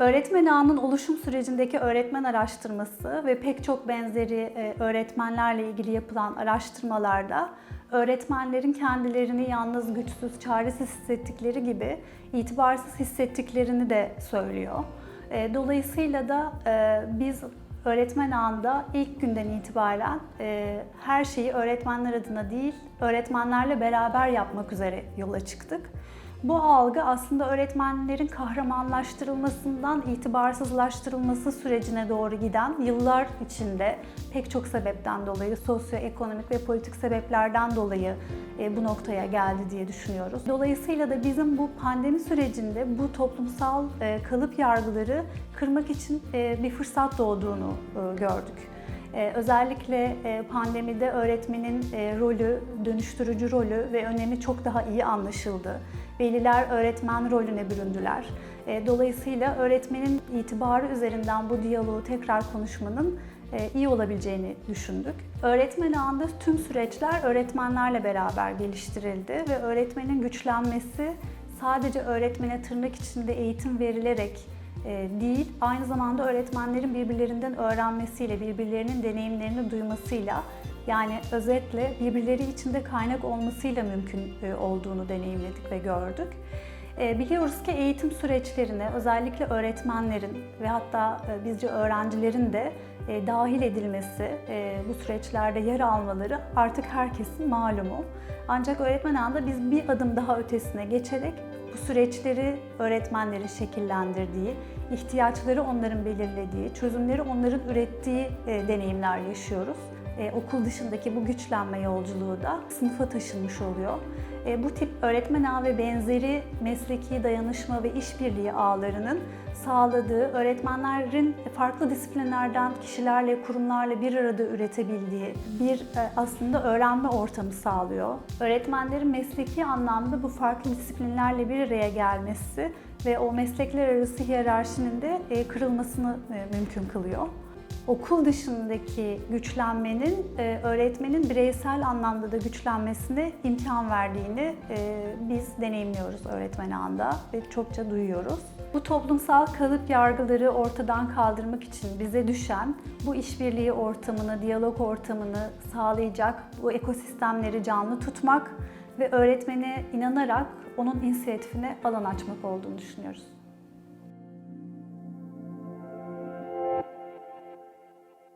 Öğretmen ağının oluşum sürecindeki öğretmen araştırması ve pek çok benzeri e, öğretmenlerle ilgili yapılan araştırmalarda öğretmenlerin kendilerini yalnız, güçsüz, çaresiz hissettikleri gibi itibarsız hissettiklerini de söylüyor. E, Dolayısıyla da e, biz öğretmen ağında ilk günden itibaren her şeyi öğretmenler adına değil, öğretmenlerle beraber yapmak üzere yola çıktık. Bu algı aslında öğretmenlerin kahramanlaştırılmasından itibarsızlaştırılması sürecine doğru giden yıllar içinde pek çok sebepten dolayı, sosyoekonomik ve politik sebeplerden dolayı e, bu noktaya geldi diye düşünüyoruz. Dolayısıyla da bizim bu pandemi sürecinde bu toplumsal e, kalıp yargıları kırmak için e, bir fırsat doğduğunu gördük. Ee, özellikle e, pandemide öğretmenin e, rolü, dönüştürücü rolü ve önemi çok daha iyi anlaşıldı. Veliler öğretmen rolüne büründüler. E, dolayısıyla öğretmenin itibarı üzerinden bu diyaloğu tekrar konuşmanın e, iyi olabileceğini düşündük. Öğretmen ağında tüm süreçler öğretmenlerle beraber geliştirildi ve öğretmenin güçlenmesi sadece öğretmene tırnak içinde eğitim verilerek e, değil, aynı zamanda öğretmenlerin birbirlerinden öğrenmesiyle, birbirlerinin deneyimlerini duymasıyla, yani özetle birbirleri içinde kaynak olmasıyla mümkün e, olduğunu deneyimledik ve gördük. E, Biliyoruz ki eğitim süreçlerine özellikle öğretmenlerin ve hatta e, bizce öğrencilerin de dahil edilmesi, bu süreçlerde yer almaları artık herkesin malumu. Ancak öğretmen ağında biz bir adım daha ötesine geçerek bu süreçleri öğretmenlerin şekillendirdiği, ihtiyaçları onların belirlediği, çözümleri onların ürettiği deneyimler yaşıyoruz. E, okul dışındaki bu güçlenme yolculuğu da sınıfa taşınmış oluyor. E, bu tip öğretmen ağı ve benzeri mesleki dayanışma ve işbirliği ağlarının sağladığı, öğretmenlerin farklı disiplinlerden kişilerle, kurumlarla bir arada üretebildiği bir e, aslında öğrenme ortamı sağlıyor. Öğretmenlerin mesleki anlamda bu farklı disiplinlerle bir araya gelmesi ve o meslekler arası hiyerarşinin de e, kırılmasını e, mümkün kılıyor okul dışındaki güçlenmenin e, öğretmenin bireysel anlamda da güçlenmesine imkan verdiğini e, biz deneyimliyoruz öğretmen anda ve çokça duyuyoruz. Bu toplumsal kalıp yargıları ortadan kaldırmak için bize düşen bu işbirliği ortamını, diyalog ortamını sağlayacak bu ekosistemleri canlı tutmak ve öğretmene inanarak onun inisiyatifine alan açmak olduğunu düşünüyoruz.